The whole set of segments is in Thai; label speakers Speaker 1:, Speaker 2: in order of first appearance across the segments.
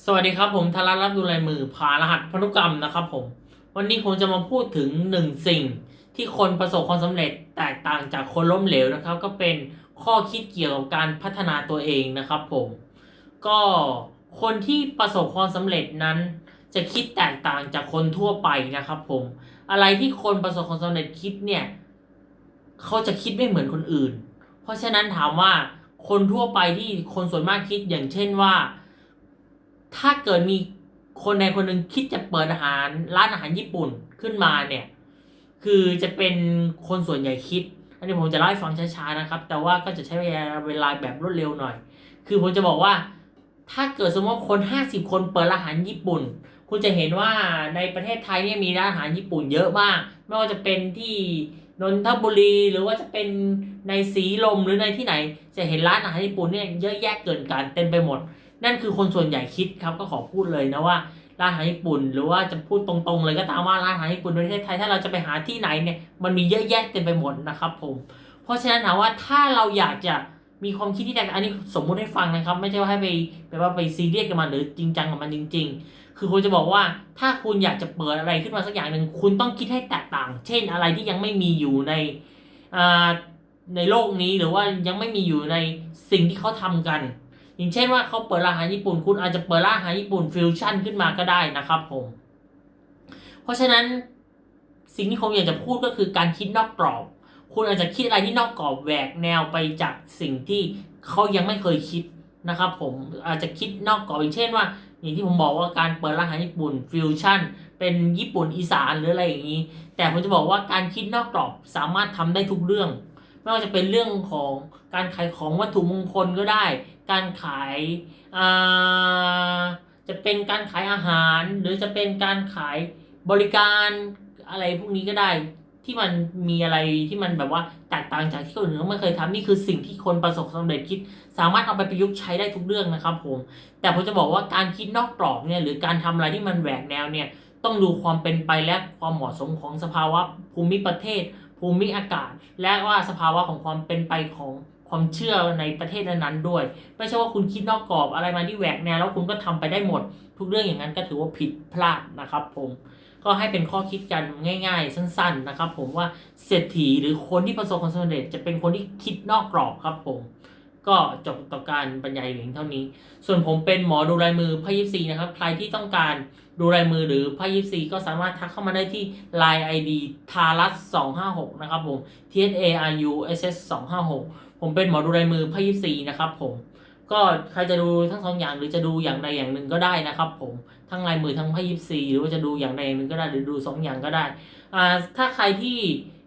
Speaker 1: สวัสดีครับผมธารารับดูลายมือผ่ารหัสพันธุกรรมนะครับผม วันนี้ผมจะมาพูดถึงหนึ่งสิ่งที่คนประสบความสำเร็จแตกต่างจากคนล้มเหลวนะครับ ก็เป็นข้อคิดเกี่ยวกับการพัฒนาตัวเองนะครับผม ก็คนที่ประสบความสำเร็จนั้น จะคิดแตกต่างจากคนทั่วไปนะครับผม อะไรที่คนประสบความสำเร็จคิดเนี่ยเขาจะคิดไม่เหมือนคนอื่น เพราะฉะนั้นถามว่าคนทั่วไปที่คนส่วนมากคิดอย่างเช่นว่า ถ้าเกิดมีคนใดคนหนึ่งคิดจะเปิดอาหารร้านอาหารญี่ปุ่นขึ้นมาเนี่ย คือจะเป็นคนส่วนใหญ่คิด อันนี้ผมจะเล่าให้ฟังช้าๆนะครับ แต่ว่าก็จะใช้เวลาแบบรวดเร็วหน่อย คือผมจะบอกว่า ถ้าเกิดสมมติว่าคน 50 คนเปิดร้านอาหารญี่ปุ่น คุณจะเห็นว่าในประเทศไทยเนี่ยมีร้านอาหารญี่ปุ่นเยอะมาก ไม่ว่าจะเป็นที่นนทบุรีหรือว่าจะเป็นในสีลมหรือในที่ไหน จะเห็นร้านอาหารญี่ปุ่นเนี่ยเยอะแยะเกินการเต็มไปหมด นั่นคือคนส่วนใหญ่คิดครับก็ขอพูดเลยนะว่าร้านอาหารญี่ปุ่น หรือว่าจะพูดตรงๆ เลยก็ตามว่าร้านอาหารญี่ปุ่นในประเทศไทยถ้าเราจะไปหาที่ไหนเนี่ยมันมีเยอะแยะเต็มไปหมดนะครับผม เพราะฉะนั้นถามว่าถ้าเราอยากจะมีความคิดที่แตกต่างอันนี้สมมุติให้ฟังนะครับ ไม่ใช่ว่าให้ไปแบบว่าไปซีเรียสกับมันหรือจริงจังกับมันจริง ๆ คือคุณจะบอกว่าถ้าคุณอยากจะเปิดอะไรขึ้นมาสักอย่างหนึ่งคุณต้องคิดให้แตกต่าง เช่นอะไรที่ยังไม่มีอยู่ในอ่าในโลกนี้หรือว่ายังไม่มีอยู่ในสิ่งที่เขาทำกัน อย่างเช่นว่าเขาเปิดร้านอาหารญี่ปุ่น คุณอาจจะเปิดร้านอาหารญี่ปุ่นฟิวชั่นขึ้นมาก็ได้นะครับผม เพราะฉะนั้นสิ่งที่ผมอยากจะพูดก็คือการคิดนอกกรอบ คุณอาจจะคิดอะไรที่นอกกรอบแหวกแนวไปจากสิ่งที่เขายังไม่เคยคิดนะครับผมอาจจะคิดนอกกรอบอย่างเช่นว่า อย่างที่ผมบอกว่าการเปิดร้านอาหารญี่ปุ่นฟิวชั่นเป็นญี่ปุ่นอีสานหรืออะไรอย่างนี้ แต่ผมจะบอกว่าการคิดนอกกรอบสามารถทำได้ทุกเรื่อง ไม่ว่าจะเป็นเรื่องของการขายของวัตถุมงคลก็ได้ การขายอ่าจะเป็นการขายอาหาร หรือจะเป็นการขายบริการอะไรพวกนี้ก็ได้ ที่มันมีอะไรที่มันแบบว่าแตกต่างจากที่คนอื่นเขาไม่เคยทำนี่คือสิ่งที่คนประสบความสำเร็จคิด สามารถเอาไปประยุกต์ใช้ได้ทุกเรื่องนะครับผมแต่ผมจะบอกว่าการคิดนอกกรอบเนี่ยหรือการทำอะไรที่มันแหวกแนวเนี่ยต้องดูความเป็นไปและความเหมาะสมของสภาวะภูมิประเทศ ภูมิอากาศ และว่าสภาวะของความเป็นไปของ ความเชื่อในประเทศนั้นๆด้วย ไม่ใช่ว่าคุณคิดนอกกรอบอะไรมาที่แหวกแนวแล้วคุณก็ทำไปได้หมด ทุกเรื่องอย่างนั้นก็ถือว่าผิดพลาดนะครับผมก็ให้เป็นข้อคิดกันง่าย ๆ สั้น ๆ นะครับ ผมว่าเศรษฐีหรือคนที่ประสบความสำเร็จจะเป็นคนที่คิดนอกกรอบครับผมก็จบต่อการบรรยายเพียงเท่านี้ ส่วนผมเป็นหมอดูลายมือพยิปซีนะครับ ใครที่ต้องการดูลายมือหรือพยิปซีก็สามารถทักเข้ามาได้ที่ Line ID ทารัส256นะครับผม T S A R U S S 256 ผมเป็นหมอดูลายมือไพ่ยิปซีนะครับผมก็ใครจะดูทั้งสองอย่างหรือจะดูอย่างใดอย่างหนึ่งก็ได้นะครับ ผมทั้งลายมือทั้งไพ่ยิปซีหรือว่าจะดูอย่างใดอย่างหนึ่งก็ได้หรือดูสองอย่างก็ได้อ่าถ้าใครที่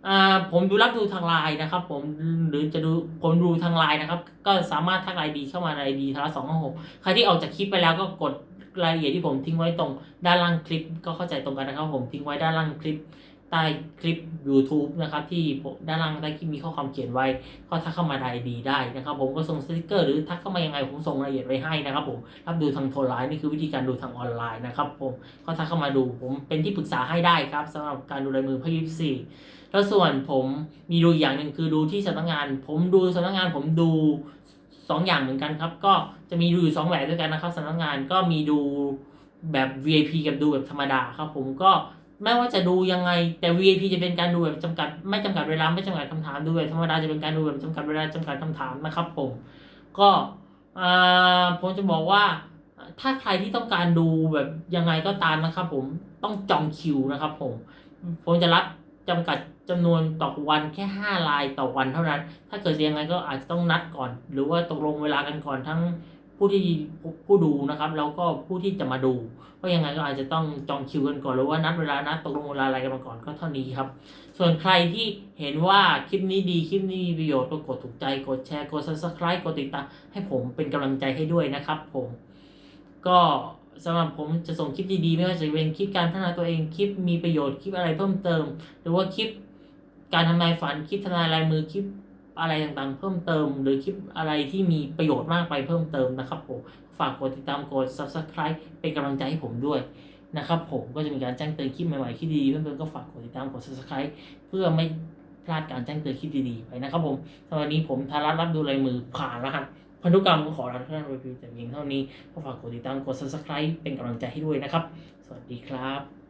Speaker 1: อ่าผมดูรับดูทางไลน์นะครับ ผมหรือจะดูผมดูทางไลน์นะครับ ก็สามารถทักไลน์ดีเข้ามาในดีทาระสองหกใครที่ออกจากคลิปไปแล้วก็กดรายละเอียดที่ผมทิ้งไว้ตรงด้านล่างคลิปก็เข้าใจตรงกันนะครับ ผมทิ้งไว้ด้านล่างคลิป ใต้คลิป YouTube นะครับที่ผมด้านล่างใต้คลิปมีข้อความเขียนไว้ ก็ทักเข้ามาได้ดีได้นะครับ ผมก็ส่งสติกเกอร์หรือทักเข้ามายังไงผมส่งรายละเอียดไว้ให้นะครับผมรับดูทางโทรไลน์นี่คือวิธีการดูทางออนไลน์นะครับผมก็ทักเข้ามาดูผมเป็นที่ปรึกษาให้ได้ครับสำหรับการดูลายมือพยิปซีแล้วส่วนผมมีดูอย่างหนึ่งคือดูที่สำนักงาน ผมดูสำนักงานผมดูสองอย่างเหมือนกันครับ ก็จะมีดูอยู่สองแบบด้วยกันนะครับสำนักงานก็มีดูแบบ VIP กับดูแบบธรรมดาครับ ผมก็ ไม่ว่าจะดูยังไงแต่ VIP จะเป็นการดูแบบจำกัด ไม่จำกัดเวลาไม่จำกัดคำถามดูแบบธรรมดาจะเป็นการดูแบบจำกัดเวลาจำกัดคำถามนะครับผมก็อ่าผมจะบอกว่า ถ้าใครที่ต้องการดูแบบยังไงก็ตามนะครับ ผมต้องจองคิวนะครับ ผม ผมจะรับจำกัดจำนวนต่อวันแค่ห้าลายต่อวันเท่านั้น ถ้าเกิดยังไงก็อาจจะต้องนัดก่อน หรือว่าตกลงเวลากันก่อนทั้ง ผู้ที่ผู้ดูนะครับ แล้วก็ผู้ที่จะมาดูเพราะยังไงก็อาจจะต้องจองคิวกันก่อนหรือว่านัดเวลานัดตกลงเวลาอะไรกันมาก่อนก็เท่านี้ครับ ส่วนใครที่เห็นว่าคลิปนี้ดีคลิปนี้มีประโยชน์ก็กดถูกใจกดแชร์กด subscribe กดติดตามให้ผมเป็นกำลังใจให้ด้วยนะครับ ผม ก็สำหรับผมจะส่งคลิปดีๆไม่ว่าจะเป็นคลิปการพัฒนาตัวเองคลิปมีประโยชน์คลิปอะไรเพิ่มเติม หรือว่าคลิปการทำนายฝันคลิปทำนายลายมือคลิป อะไรต่างๆ เพิ่มเติม หรือคลิปอะไรที่มีประโยชน์มากไปเพิ่มเติมนะครับผมฝากกดติดตามกด subscribe เป็นกำลังใจให้ผมด้วยนะครับผมก็จะมีการแจ้งเตือนคลิปใหม่ๆคลิปดีๆเพิ่มเติมก็ฝากกดติดตามกด subscribe เพื่อไม่พลาดการแจ้งเตือนคลิปดีๆไปนะครับผมสำหรับวันนี้ผมธารัตรับดูลายมือผ่านแล้วครับพันธุกรรมก็ขอลาทุกท่านไปเพียงแต่เพียงเท่านี้ก็ฝากกดติดตามกด subscribe เป็นกำลังใจให้ด้วยนะครับ สวัสดีครับ